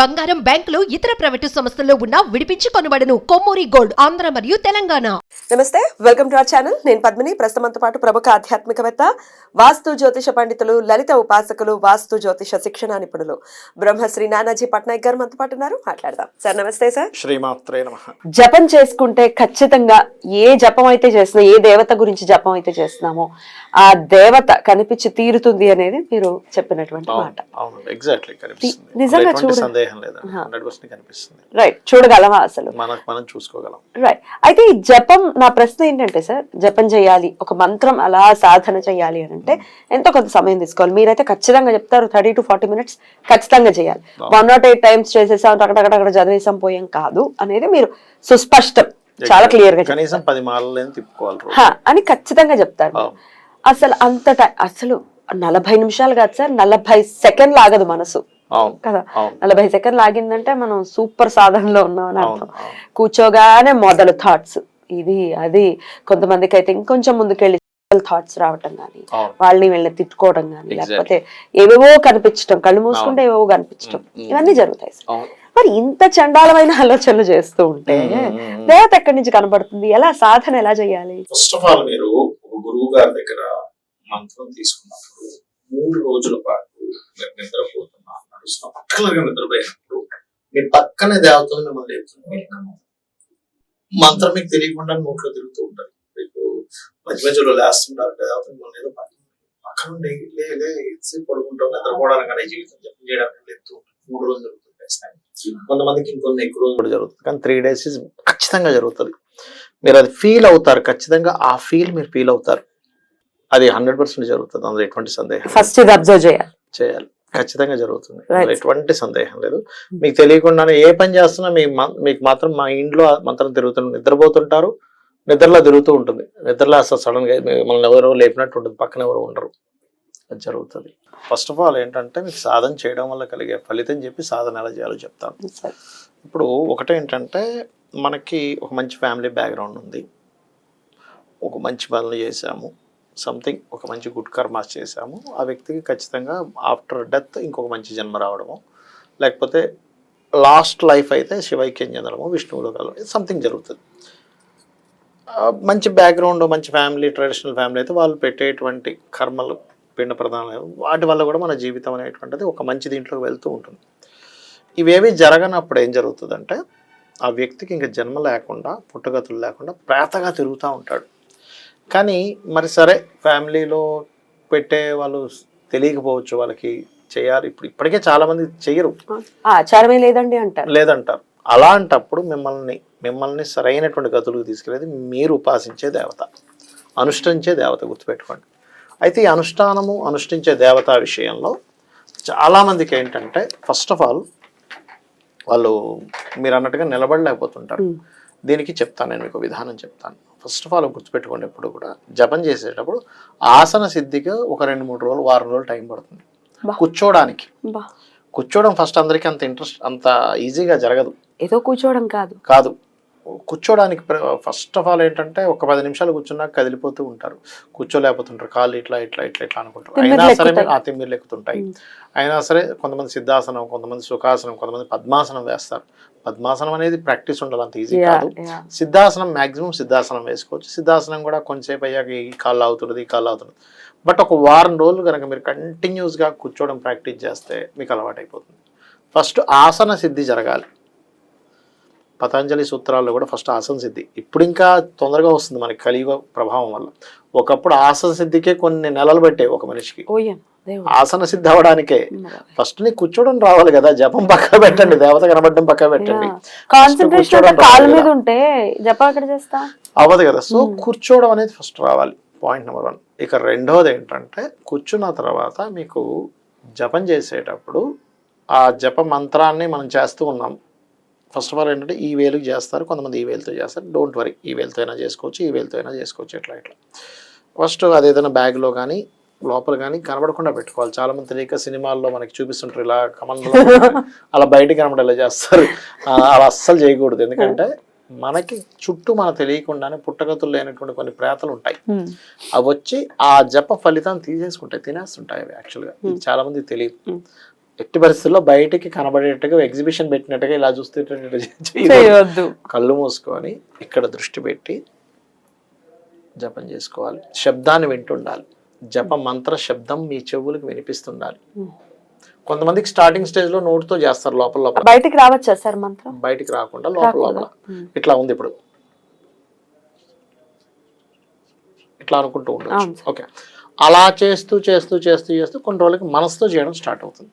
బంగారం బ్యాంకులు ఇతర ప్రైవేటు సంస్థల్లో ఉన్న విడిపించి కొనబడను. కొమ్మూరి గోల్డ్ ఆంధ్ర మరియు తెలంగాణ. నమస్తే వెల్కమ్ టు అవర్ ఛానల్. నేను పద్మిని. ప్రస్తుతంతో పాటు ప్రముఖ ఆధ్యాత్మికవేత్త వాస్తు జ్యోతిష పండితులు లలిత ఉపాసకులు వాస్తు జ్యోతిష శిక్షణ నిపుణులు. బ్రహ్మశ్రీ నానాజీ పట్నాయక్ గారు మనతో పాటు ఉన్నారు. మాట్లాడదాం. సార్ నమస్తే సార్. శ్రీమాత్రే నమ. జపం చేసుకుంటే ఖచ్చితంగా ఏ జపం అయితే చేస్తున్నా ఏ దేవత గురించి జపం అయితే చేస్తున్నామో ఆ దేవత కనిపించి తీరుతుంది అనేది మీరు చెప్పినటువంటి మాట. అవును ఎగ్జాక్ట్లీ కనిపిస్తుంది. నిజంగా ఎటువంటి చూడ- సందేహం. హండ్రెడ్ పర్సెంట్ కనిపిస్తుంది. రైట్ చూడగలమా అసలు? మనకు మనం చూసుకోగలం. రైట్ అయితే ఈ జపం నా ప్రశ్న ఏంటంటే సార్ జపం చేయాలి ఒక మంత్రం అలా సాధన చేయాలి అని అంటే ఎంతో కొంత సమయం తీసుకోవాలి. మీరైతే ఖచ్చితంగా చెప్తారు థర్టీ టు ఫార్టీ మినిట్స్ ఖచ్చితంగా చేయాలి. వన్ నాట్ ఎయిట్ టైమ్స్ చేసేసాం అక్కడ చదివేసాం పోయాం కాదు అనేది మీరు సుస్పష్టం చాలా క్లియర్గా కనీసం. పది మాలలు తిప్పుకోవాలి అని ఖచ్చితంగా చెప్తారు. అసలు అంత టై- అసలు నలభై నిమిషాలు కాదు సార్ నలభై సెకండ్లు ఆగదు మనసు. కదా? నలభై సెకండ్లు ఆగిందంటే మనం సూపర్ సాధనలో ఉన్నాం అని అర్థం. కూర్చోగానే మొదలు థాట్స్ ఇది అది. కొంతమందికి అయితే ఇంకొంచెం ముందుకెళ్ళి థాట్స్ రావటం కానీ వాళ్ళని వీళ్ళని తిట్టుకోవడం కానీ. లేకపోతే ఏవేవో కనిపించడం కళ్ళు మూసుకుంటే ఏవేవో కనిపించడం mm. ఇవన్నీ జరుగుతాయి మరి ఇంత చండాలమైన ఆలోచనలు చేస్తూ ఉంటే. దేవత ఎక్కడి నుంచి కనబడుతుంది? ఎలా సాధన ఎలా చేయాలి? ఫస్ట్ ఆఫ్ ఆల్ మీరు ఒక గురువు గారి దగ్గర మంత్రం తీసుకున్నప్పుడు మూడు రోజుల పాటు మీరు నడుస్తున్నా పక్కనగా నిద్రపోయినప్పుడు మీ పక్కనే దేవతలు మిమ్మల్ని. మంత్రం మీకు తెలియకుండా నోట్లో తిరుగుతూ ఉంటారు మీకు మధ్య మధ్యలో లేస్తుంటారు దేవత మిమ్మల్ని ఏదో పక్కన పక్కన ఉండి లే లే ఎంతసేపు పడుకుంటాం నిద్రపోవడానికి కానీ జీవితం జపం చేయడానికి లేపుతూ ఉంటారు మూడు రోజులు జరుగుతుంది ఖచ్చితంగా. కొంతమందికి ఇంకొన్ని ఎక్కువ రోజులు కూడా జరుగుతుంది. కానీ త్రీ డేస్ ఖచ్చితంగా జరుగుతుంది. మీరు అది ఫీల్ అవుతారు. ఖచ్చితంగా ఆ ఫీల్ మీరు ఫీల్ అవుతారు. అది హండ్రెడ్ పర్సెంట్ జరుగుతుంది. అందులో ఎటువంటి సందేహం లేదు. ఫస్ట్ ఇది అబ్జర్వ్ చేయాలి. చేయాలి. ఖచ్చితంగా జరుగుతుంది. ఎటువంటి సందేహం లేదు. మీకు తెలియకుండానే ఏ పని చేస్తున్నా మీకు మాత్రం మా ఇంట్లో మంత్రం తిరుగుతుంది నిద్రపోతుంటారు. నిద్రలో తిరుగుతూ ఉంటుంది. నిద్రలో అసలు సడన్గా మిమ్మల్ని ఎవరో లేపినట్టు ఉంటుంది. పక్కన ఎవరు ఉండరు. అది జరుగుతుంది. ఫస్ట్ ఆఫ్ ఆల్ ఏంటంటే మీకు సాధన చేయడం వల్ల కలిగే ఫలితం చెప్పి సాధన ఎలా చేయాలో చెప్తాను. ఇప్పుడు ఒకటి ఏంటంటే మనకి ఒక మంచి ఫ్యామిలీ బ్యాక్గ్రౌండ్ ఉంది. ఒక మంచి పనులు చేశాము. సంథింగ్ ఒక మంచి గుడ్ కర్మాస్ చేశాము. ఆ వ్యక్తికి ఖచ్చితంగా ఆఫ్టర్ డెత్ ఇంకొక మంచి జన్మ రావడము. లేకపోతే లాస్ట్ లైఫ్ అయితే శివైక్యం చెందడము విష్ణువులో కలవడం సంథింగ్ జరుగుతుంది. మంచి బ్యాక్గ్రౌండ్ మంచి ఫ్యామిలీ ట్రెడిషనల్ ఫ్యామిలీ అయితే వాళ్ళు పెట్టేటువంటి కర్మలు పిండ ప్రధానాలు వాటి వల్ల కూడా మన జీవితం అనేటువంటిది ఒక మంచి దీంట్లోకి వెళ్తూ ఉంటుంది. ఇవేవి జరగనప్పుడు ఏం జరుగుతుందంటే ఆ వ్యక్తికి ఇంకా జన్మ లేకుండా పుట్టగతులు లేకుండా ప్రేతగా తిరుగుతూ ఉంటాడు. కానీ మరి సరే ఫ్యామిలీలో పెట్టే వాళ్ళు తెలియకపోవచ్చు వాళ్ళకి చేయాలి. ఇప్పుడు ఇప్పటికే చాలా మంది చెయ్యరు. ఆ ఆచారమే లేదండి అంటారు. లేదంటారు. అలాంటప్పుడు మిమ్మల్ని మిమ్మల్ని సరైనటువంటి గతులకు తీసుకెళ్ళేది మీరు ఉపాసించే దేవత అనుష్ఠించే దేవత గుర్తుపెట్టుకోండి. అయితే ఈ అనుష్ఠానము అనుష్ఠించే దేవత విషయంలో చాలామందికి ఏంటంటే ఫస్ట్ ఆఫ్ ఆల్ వాళ్ళు మీరు అన్నట్టుగా నిలబడలేకపోతుంటారు. దీనికి చెప్తాను నేను మీకు విధానం చెప్తాను. ఫస్ట్ ఆఫ్ ఆల్ గుర్తుపెట్టుకోండి ఎప్పుడు కూడా జపం చేసేటప్పుడు ఆసన సిద్ధికి ఒక రెండు మూడు రోజులు వారం రోజులు టైం పడుతుంది. బా, కూర్చోవడం ఫస్ట్ అందరికీ అంత ఇంట్రెస్ట్ అంత ఈజీగా జరగదు. ఏదో కూర్చోవడం కాదు. కాదు. కూర్చోడానికి ఫస్ట్ ఆఫ్ ఆల్ ఏంటంటే ఒక పది నిమిషాలు కూర్చున్నాక కదిలిపోతూ ఉంటారు. కూర్చోలేకపోతుంటారు. కాళ్ళు ఇట్లా ఇట్లా ఇట్లా ఇట్లా అనుకుంటారు. అయినా సరే. ఆ తిమ్మిర్లు ఎక్కుతుంటాయి. అయినా సరే కొంతమంది సిద్ధాసనం కొంతమంది సుఖాసనం కొంతమంది పద్మాసనం వేస్తారు. పద్మాసనం అనేది ప్రాక్టీస్ ఉండాలి అంత ఈజీ కాదు. సిద్ధాసనం మాక్సిమం సిద్ధాసనం వేసుకోవచ్చు. సిద్ధాసనం కూడా కొంచెంసేపు అయ్యాక ఈ కాళ్ళు అవుతుంది ఈ కాళ్ళు అవుతుంది బట్ ఒక వారం రోజులు కనుక మీరు కంటిన్యూస్గా కూర్చోవడం ప్రాక్టీస్ చేస్తే మీకు అలవాటు అయిపోతుంది ఫస్ట్ ఆసన సిద్ధి జరగాలి. పతంజలి సూత్రాల్లో కూడా ఫస్ట్ ఆసన సిద్ధి. ఇప్పుడు ఇంకా తొందరగా వస్తుంది మనకి కలియుగ ప్రభావం వల్ల. ఒకప్పుడు ఆసన సిద్ధికే కొన్ని నెలలు పెట్టాయి ఒక మనిషికి. ఆసన సిద్ధి అవ్వడానికే. మరి. ఫస్ట్ నీ కూర్చోవడం రావాలి కదా జపం పక్క పెట్టండి దేవత కనబడడం పక్క పెట్టండి. అవ్వదు కదా. సో. కూర్చోవడం అనేది ఫస్ట్ రావాలి పాయింట్ నెంబర్ వన్. ఇక రెండోది ఏంటంటే కూర్చున్న తర్వాత మీకు జపం చేసేటప్పుడు ఆ జప మంత్రాన్ని మనం చేస్తూ ఉన్నాం. ఫస్ట్ ఆఫ్ ఆల్ ఏంటంటే ఈ వేలుకి చేస్తారు కొంతమంది ఈ వేలుతో చేస్తారు. డోంట్ వరీ ఈ వేలుతో అయినా చేసుకోవచ్చు ఈ వేలుతో అయినా చేసుకోవచ్చు ఇట్లా ఇట్లా. ఫస్ట్ అది ఏదైనా బ్యాగ్లో కానీ లోపల కానీ కనబడకుండా పెట్టుకోవాలి. చాలా మంది తెలియక సినిమాల్లో మనకి చూపిస్తుంటారు ఇలా కమల్లో అలా బయటికి కనబడేలా చేస్తారు. అలా అస్సలు చేయకూడదు. ఎందుకంటే మనకి చుట్టూ మనకు తెలియకుండానే పుట్టగతులు లేనటువంటి కొన్ని ప్రేతలు ఉంటాయి. అవి వచ్చి ఆ జప ఫలితాన్ని తీసేసుకుంటాయి తినేస్తుంటాయి అవి యాక్చువల్గా ఇది చాలా మంది తెలియదు. ఎట్టి పరిస్థితుల్లో బయటికి కనబడేట్టుగా ఎగ్జిబిషన్ పెట్టినట్టుగా ఇలా చూస్తే కళ్ళు మూసుకొని ఇక్కడ దృష్టి పెట్టి జపం చేసుకోవాలి. శబ్దాన్ని వింటుండాలి. జప మంత్ర శబ్దం మీ చెవులకు వినిపిస్తుండాలి. కొంతమందికి స్టార్టింగ్ స్టేజ్లో నోటితో చేస్తారు లోపల లోపల. బయటికి రావచ్చా సార్ మంత్రం? బయటికి రాకుండా లోపల లోపల. ఇట్లా ఉంది ఇప్పుడు. ఇట్లా అనుకుంటూ ఉండొచ్చు. అవును ఓకే. అలా చేస్తూ చేస్తూ చేస్తూ చేస్తూ కొన్ని రోజులకి మనసుతో చేయడం స్టార్ట్ అవుతుంది.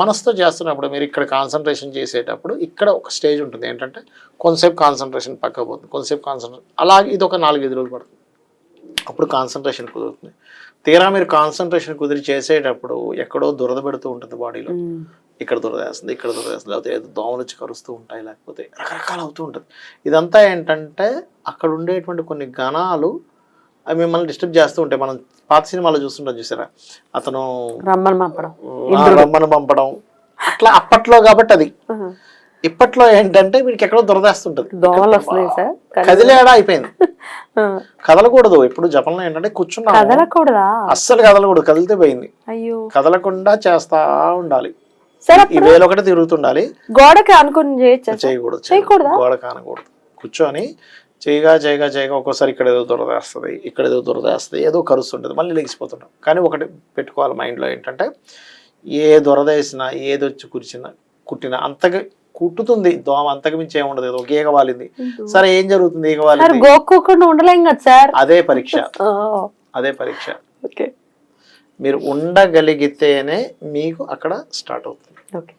మనసుతో చేస్తున్నప్పుడు మీరు ఇక్కడ కాన్సన్ట్రేషన్ చేసేటప్పుడు ఇక్కడ ఒక స్టేజ్ ఉంటుంది. ఏంటంటే కొంతసేపు కాన్సన్ట్రేషన్ పక్కకు పోతుంది. కొంతసేపు కాన్సన్ట్రేషన్ అలాగే ఇది ఒక నాలుగైదు రోజులు పడుతుంది. అప్పుడు కాన్సన్ట్రేషన్ కుదురుతుంది. తీరా మీరు కాన్సన్ట్రేషన్ కుదిరి చేసేటప్పుడు ఎక్కడో దురద పెడుతూ ఉంటుంది బాడీలో. ఇక్కడ దురదేస్తుంది ఇక్కడ దురదేస్తుంది లేకపోతే ఏదో దోమలు వచ్చి కరుస్తూ ఉంటాయి లేకపోతే రకరకాలు అవుతూ ఉంటుంది. ఇదంతా ఏంటంటే అక్కడ ఉండేటువంటి కొన్ని గణాలు అవి మిమ్మల్ని డిస్టర్బ్ చేస్తూ ఉంటాయి మనం పాత సినిమాలో చూస్తుంటాం చూసారా? అతను రమ్మని పంపడం. ఆ, రమ్మను పంపడం. అట్లా అప్పట్లో కాబట్టి అది. ఇప్పట్లో ఏంటంటే వీడికి ఎక్కడో దురదేస్తుంటది కదిలేడా అయిపోయింది. కదలకూడదు. ఎప్పుడు జపంలో ఏంటంటే కదలకూడదా? అస్సలు కదలకూడదు. కదిలితే పోయింది. అయ్యో. కదలకుండా చేస్తా ఉండాలి. వేలు ఒకటి తిరుగుతుండాలి. గోడకి అనుకుని? చేయకూడదు. చేయకూడదా? గోడ కానకూడదు కూర్చొని చేయగా చేయగా చేయగా ఒక్కోసారి ఇక్కడ ఏదో దురదేస్తుంది ఇక్కడ ఏదో దురదేస్తుంది ఏదో కరుస్తుంటుంది మళ్ళీ లెగిసిపోతుంటాం. కానీ ఒకటి పెట్టుకోవాలి మైండ్లో ఏంటంటే ఏ దురదేసినా ఏది వచ్చి కురిచినా కుట్టినా అంతగా కుట్టుతుంది దోమ అంతకు మించి ఏముండదు ఏదో గీగ వాలింది సరే ఏం జరుగుతుంది ఈగ వాలింది గోక్కోకుండా ఉండలేం కదా సార్? అదే పరీక్ష. అదే పరీక్ష. ఓకే. మీరు ఉండగలిగితేనే మీకు అక్కడ స్టార్ట్ అవుతుంది. ఓకే.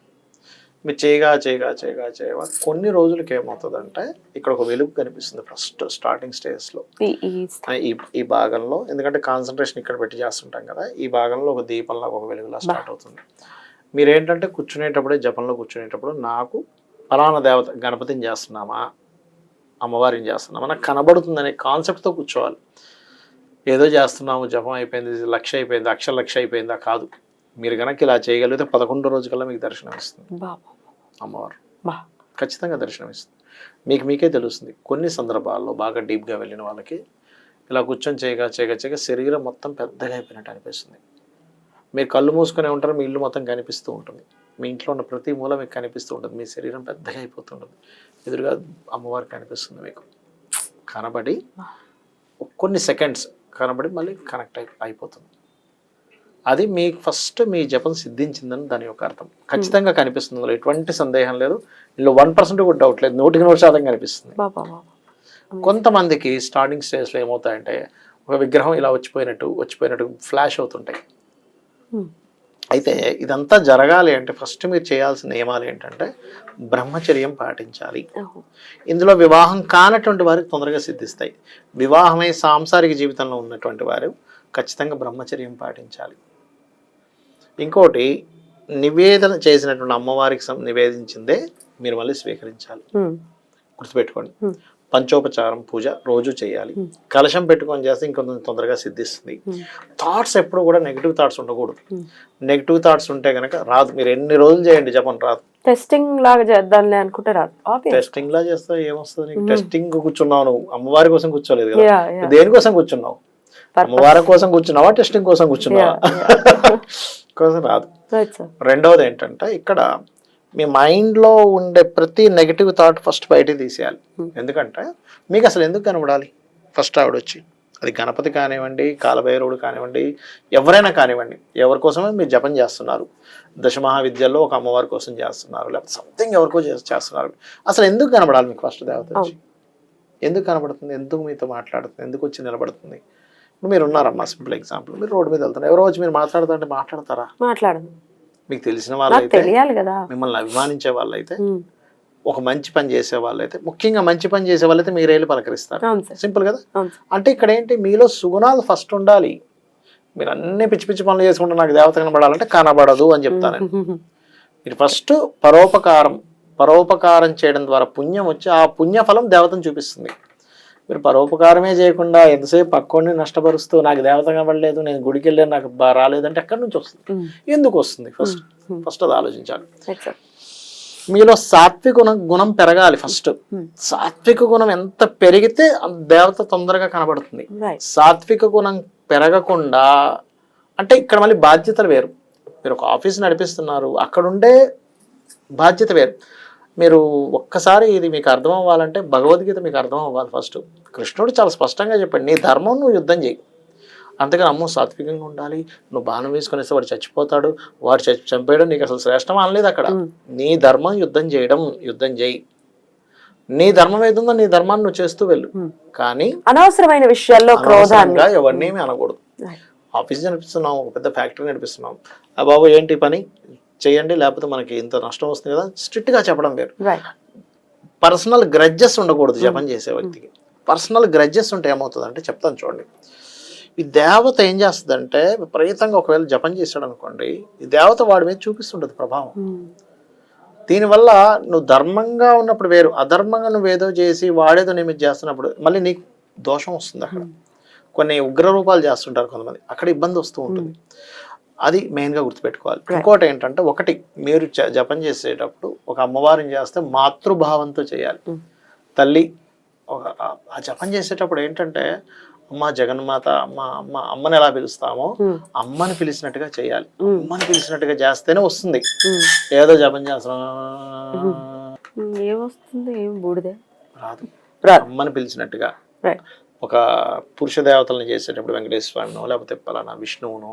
మీరు చేయగా చేయగా చేయగా చేయగా కొన్ని రోజులకి ఏమవుతుందంటే ఇక్కడ ఒక వెలుగు కనిపిస్తుంది ఫస్ట్ స్టార్టింగ్ స్టేజ్లో ఈ ఈ భాగంలో ఎందుకంటే కాన్సన్ట్రేషన్ ఇక్కడ పెట్టి చేస్తుంటాం కదా ఈ భాగంలో ఒక దీపంలాగా ఒక వెలుగులా స్టార్ట్ అవుతుంది. మీరు ఏంటంటే కూర్చునేటప్పుడే జపంలో కూర్చునేటప్పుడు నాకు ఫలానా దేవత గణపతిని చేస్తున్నామా అమ్మవారిని చేస్తున్నామా నాకు కనబడుతుందనే కాన్సెప్ట్తో కూర్చోవాలి. ఏదో చేస్తున్నాము జపం అయిపోయింది లక్ష అయిపోయింది అక్షర లక్ష అయిపోయిందా కాదు. మీరు కనుక ఇలా చేయగలిగితే పదకొండో రోజు కల్లా మీకు దర్శనం ఇస్తుంది. అమ్మవారు. బా. ఖచ్చితంగా దర్శనం ఇస్తుంది. మీకు మీకే తెలుస్తుంది. కొన్ని సందర్భాల్లో బాగా డీప్గా వెళ్ళిన వాళ్ళకి ఇలా కూర్చొని చేయగా చేయగా చేయగా శరీరం మొత్తం పెద్దగా అయిపోయినట్టు అనిపిస్తుంది. మీరు కళ్ళు మూసుకునే ఉంటారు మీ ఇల్లు మొత్తం కనిపిస్తూ ఉంటుంది. మీ ఇంట్లో ఉన్న ప్రతి మూల మీకు కనిపిస్తూ ఉంటుంది. మీ శరీరం పెద్దగా అయిపోతుంటుంది ఎదురుగా అమ్మవారు కనిపిస్తుంది మీకు. కనబడి కొన్ని సెకండ్స్ కనబడి మళ్ళీ కనెక్ట్ అయి అయిపోతుంది. అది మీకు ఫస్ట్ మీ జపం సిద్ధించిందని దాని యొక్క అర్థం. ఖచ్చితంగా కనిపిస్తుంది అందులో. ఎటువంటి సందేహం లేదు. ఇందులో వన్ పర్సెంట్ కూడా డౌట్ లేదు. నూటికి నూరు శాతం కనిపిస్తుంది. కొంతమందికి స్టార్టింగ్ స్టేజ్లో ఏమవుతాయంటే ఒక విగ్రహం ఇలా వచ్చిపోయినట్టు వచ్చిపోయినట్టు ఫ్లాష్ అవుతుంటాయి. Hmm. అయితే ఇదంతా జరగాలి అంటే ఫస్ట్ మీరు చేయాల్సిన నియమాలు ఏంటంటే బ్రహ్మచర్యం పాటించాలి. ఇందులో వివాహం కానటువంటి వారికి తొందరగా సిద్ధిస్తాయి. వివాహమై సాంసారిక జీవితంలో ఉన్నటువంటి వారు. ఖచ్చితంగా బ్రహ్మచర్యం పాటించాలి. ఇంకోటి నివేదన చేసినటువంటి అమ్మవారికి నివేదించిందే మీరు మళ్ళీ స్వీకరించాలి. గుర్తుపెట్టుకోండి. పంచోపచారం పూజ రోజు చేయాలి. కలశం పెట్టుకొని చేస్తే ఇంకొంచెం తొందరగా సిద్ధిస్తుంది. థాట్స్ ఎప్పుడు కూడా నెగిటివ్ థాట్స్ ఉండకూడదు. నెగిటివ్ థాట్స్ ఉంటే కనుక రాదు. మీరు ఎన్ని రోజులు చేయండి జపం రాదు. టెస్టింగ్ లాగా చేద్దాంలే అనుకుంటే రాదు. టెస్టింగ్ లా చేస్తే ఏమొస్తుంది టెస్టింగ్ కూర్చున్నావు నువ్వు. అమ్మవారి కోసం కూర్చోలేదు కదా. దేనికోసం కూర్చున్నావు? అమ్మవారి కోసం కూర్చున్నావా టెస్టింగ్ కోసం కూర్చున్నావా? కోసం రాదు. రెండవది ఏంటంటే ఇక్కడ మీ మైండ్లో ఉండే ప్రతి నెగిటివ్ థాట్ ఫస్ట్ బయటికి తీసేయాలి. ఎందుకంటే మీకు అసలు ఎందుకు కనబడాలి? ఫస్ట్ ఆవిడ వచ్చి అది గణపతి కానివ్వండి కాలభైరవుడు కానివ్వండి ఎవరైనా కానివ్వండి ఎవరి కోసమే మీరు జపం చేస్తున్నారు. దశమహావిద్యల్లో ఒక అమ్మవారి కోసం చేస్తున్నారు లేకపోతే సంథింగ్ ఎవరికో చేస్- చేస్తున్నారు. అసలు ఎందుకు కనబడాలి మీకు ఫస్ట్ దేవత వచ్చి? ఎందుకు కనబడుతుంది? ఎందుకు మీతో మాట్లాడుతుంది? ఎందుకు వచ్చి నిలబడుతుంది? ఇప్పుడు మీరు ఉన్నారమ్మా సింపుల్ ఎగ్జాంపుల్ మీరు రోడ్డు మీద వెళ్తున్నారు. ఎవరో వచ్చి మీరు మాట్లాడుతుంటే మాట్లాడతారా? మాట్లాడదు మీకు తెలిసిన వాళ్ళైతే తెలియాలి కదా. మిమ్మల్ని అభిమానించే వాళ్ళైతే. ఒక మంచి పని చేసే వాళ్ళైతే ముఖ్యంగా మంచి పని చేసే వాళ్ళైతే మీరే వెళ్ళి పలకరిస్తారు. సింపుల్ కదా? అంటే ఇక్కడ ఏంటి? మీలో సుగుణాలు ఫస్ట్ ఉండాలి. మీరు అన్ని పిచ్చి పిచ్చి పనులు చేసుకుంటే నాకు దేవత కనబడాలంటే కనబడదు అని చెప్తాను. మీరు ఫస్ట్ పరోపకారం పరోపకారం చేయడం ద్వారా పుణ్యం వచ్చి ఆ పుణ్యఫలం దేవతను చూపిస్తుంది. మీరు పరోపకారమే చేయకుండా ఎంతసేపు పక్కోడిని నష్టపరుస్తూ నాకు దేవత కనబడలేదు నేను గుడికి వెళ్ళాను నాకు రాలేదంటే ఎక్కడి నుంచి వస్తుంది. ఎందుకు వస్తుంది ఫస్ట్ ఫస్ట్ అది ఆలోచించాలి. మీలో సాత్విక గుణం గుణం పెరగాలి ఫస్ట్ సాత్విక గుణం ఎంత పెరిగితే దేవత తొందరగా కనబడుతుంది. సాత్విక గుణం పెరగకుండా అంటే ఇక్కడ మళ్ళీ బాధ్యతలు వేరు. మీరు ఒక ఆఫీస్ నడిపిస్తున్నారు అక్కడ ఉండే బాధ్యత వేరు. మీరు ఒక్కసారి ఇది మీకు అర్థం అవ్వాలంటే భగవద్గీత మీకు అర్థం అవ్వాలి ఫస్ట్. కృష్ణుడు చాలా స్పష్టంగా చెప్పాడు నీ ధర్మం నువ్వు యుద్ధం చేయి అంతేగాని అమ్మో సాత్వికంగా ఉండాలి. నువ్వు బాణం వేసుకొని వస్తే వాడు చచ్చిపోతాడు. వాడు చచ్చి చంపేయడం నీకు అసలు శ్రేష్టం అనలేదు అక్కడ. నీ ధర్మం యుద్ధం చేయడం యుద్ధం చేయి నీ ధర్మం ఏదుందో నీ ధర్మాన్ని నువ్వు చేస్తూ వెళ్ళు. కానీ అనవసరమైన విషయాల్లో క్రోధాన్ని అనవసరంగా ఎవరిని ఏమీ అనకూడదు. ఆఫీస్ నడిపిస్తున్నాం ఒక పెద్ద ఫ్యాక్టరీ నడిపిస్తున్నాం ఆ బాబు ఏంటి పని? చేయండి లేకపోతే మనకి ఇంత నష్టం వస్తుంది కదా స్ట్రిక్ట్గా చెప్పడం వేరు. పర్సనల్ గ్రడ్జెస్ ఉండకూడదు జపం చేసే వ్యక్తికి. పర్సనల్ గ్రడ్జెస్ ఉంటే ఏమవుతుంది అంటే చెప్తాను చూడండి. ఈ దేవత ఏం చేస్తుందంటే విపరీతంగా ఒకవేళ జపం చేశాడు అనుకోండి ఈ దేవత వాడి మీద చూపిస్తుంటది ప్రభావం. దీనివల్ల నువ్వు ధర్మంగా ఉన్నప్పుడు వేరు అధర్మంగా నువ్వు ఏదో చేసి వాడేదో నీ మీద చేస్తున్నప్పుడు మళ్ళీ నీకు దోషం వస్తుంది అక్కడ. కొన్ని ఉగ్ర రూపాలు చేస్తుంటారు కొంతమంది అక్కడ ఇబ్బంది వస్తూ ఉంటుంది. అది మెయిన్గా గుర్తుపెట్టుకోవాలి. ఇంకోటి ఏంటంటే ఒకటి మీరు జపం చేసేటప్పుడు ఒక అమ్మవారిని చేస్తే మాతృభావంతో చేయాలి. తల్లి ఒక ఆ- జపం చేసేటప్పుడు ఏంటంటే అమ్మ జగన్మాత అమ్మ అమ్మ అమ్మని ఎలా పిలుస్తామో అమ్మని పిలిచినట్టుగా చేయాలి. అమ్మని పిలిచినట్టుగా చేస్తేనే వస్తుంది. ఏదో జపం చేస్తున్నాం ఏమొస్తుంది ఏం బూడిదే? రాదు. అమ్మని పిలిచినట్టుగా. ఒక పురుష దేవతలను చేసేటప్పుడు వెంకటేశ్వర స్వామినో లేకపోతే పలానా విష్ణువును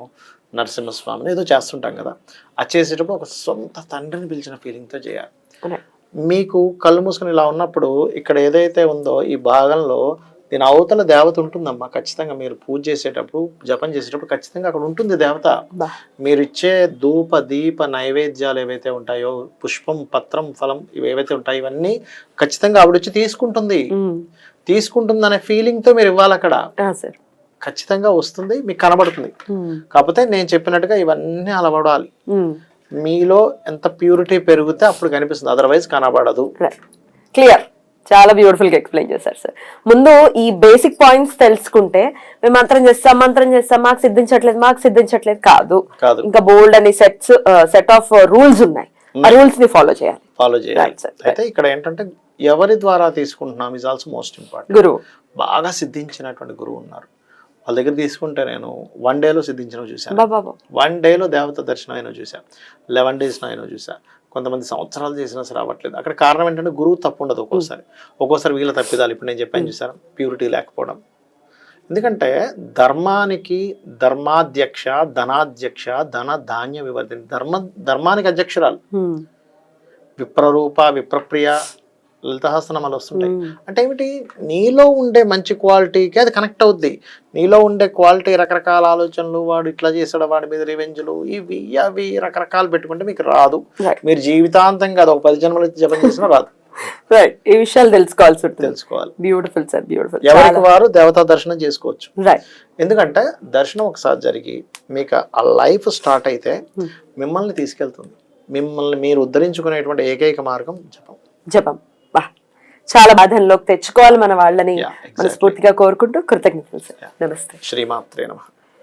నరసింహస్వామిని ఏదో చేస్తుంటాం కదా. అది చేసేటప్పుడు ఒక సొంత తండ్రిని పిలిచిన ఫీలింగ్తో చేయాలి. మీకు కళ్ళు మూసుకొని ఇలా ఉన్నప్పుడు ఇక్కడ ఏదైతే ఉందో ఈ భాగంలో దీని అవతల దేవత ఉంటుందమ్మా ఖచ్చితంగా మీరు పూజ చేసేటప్పుడు జపం చేసేటప్పుడు ఖచ్చితంగా అక్కడ ఉంటుంది దేవత. మీరు ఇచ్చే ధూప దీప నైవేద్యాలు ఏవైతే ఉంటాయో పుష్పం పత్రం ఫలం ఇవి ఏవైతే ఉంటాయో ఇవన్నీ ఖచ్చితంగా ఆవిడ వచ్చి తీసుకుంటుంది. తీసుకుంటుంది అనే ఫీలింగ్తో మీరు ఇవ్వాలి అక్కడ. ఖచ్చితంగా వస్తుంది మీకు కనబడుతుంది. కాకపోతే నేను చెప్పినట్టుగా ఇవన్నీ అలవడాలి. మీలో ఎంత ప్యూరిటీ పెరిగితే అప్పుడు కనిపిస్తుంది అదర్వైజ్ కనబడదు. క్లియర్ చాలా బ్యూటిఫుల్గా ఎక్స్ప్లెయిన్ చేశారు సార్ ముందు ఈ బేసిక్ పాయింట్స్ తెలుసుకుంటే మేము మంత్రం చేస్తాం మంత్రం చేస్తాం మాకు సిద్ధించట్లేదు మాకు సిద్ధించట్లేదు కాదు. ఇంకా బోల్డ్ అని సెట్స్ సెట్ ఆఫ్ రూల్స్ ఉన్నాయి. ఆ రూల్స్ని ఫాలో చేయాలి. ఫాలో చేయాలి. అయితే ఇక్కడ ఏంటంటే ఎవరి ద్వారా తీసుకుంటున్నాం ఇస్ ఆల్సో మోస్ట్ ఇంపార్టెంట్ గురువు బాగా సిద్ధించినటువంటి గురువు ఉన్నారు. వాళ్ళ దగ్గర తీసుకుంటే నేను వన్ డేలో సిద్ధించిన చూశాను. వన్ డేలో దేవత దర్శనం అయినా చూసా లెవెన్ డేస్ అయినా చూసా కొంతమంది సంవత్సరాలు చేసినా సరే అవ్వట్లేదు. అక్కడ కారణం ఏంటంటే గురువు తప్పు ఉండదు ఒక్కోసారి. ఒక్కోసారి వీళ్ళ తప్పిదాలు ఇప్పుడు నేను చెప్పాను చూసారా? ప్యూరిటీ లేకపోవడం. ఎందుకంటే ధర్మానికి ధర్మాధ్యక్ష ధనాధ్యక్ష ధన ధాన్య వివర్ధన ధర్మ ధర్మానికి అధ్యక్షురాలు. విప్రరూప విప్రప్రియ లలితహాసనమాలు వస్తుంటాయి. అంటే ఏమిటి? నీలో ఉండే మంచి క్వాలిటీకి అది కనెక్ట్ అవుద్ది. నీలో ఉండే క్వాలిటీ రకరకాల ఆలోచనలు వాడు ఇట్లా చేసాడు వాడి మీద రివెంజ్లు ఇవి అవి రకరకాలు పెట్టుకుంటే మీకు రాదు. మీరు జీవితాంతం కాదు ఒక పది జన్మలు జపం చేసినా రాదు. రైట్ ఈ విషయాలు తెలుసుకోవాల్సి ఉంటుంది. తెలుసుకోవాలి. బ్యూటిఫుల్ సార్ బ్యూటిఫుల్ ఎవరికి వారు దేవతా దర్శనం చేసుకోవచ్చు. రైట్ ఎందుకంటే దర్శనం ఒకసారి జరిగి మీకు ఆ లైఫ్ స్టార్ట్ అయితే మిమ్మల్ని తీసుకెళ్తుంది. మిమ్మల్ని మీరు ఉద్ధరించుకునేటువంటి ఏకైక మార్గం జపం. జపం. చాలా బాధల్లోకి తెచ్చుకోవాలి మన వాళ్ళని. మనస్ఫూర్తిగా కోరుకుంటూ కృతజ్ఞతలు సార్. నమస్తే. శ్రీమాత్రే నమ.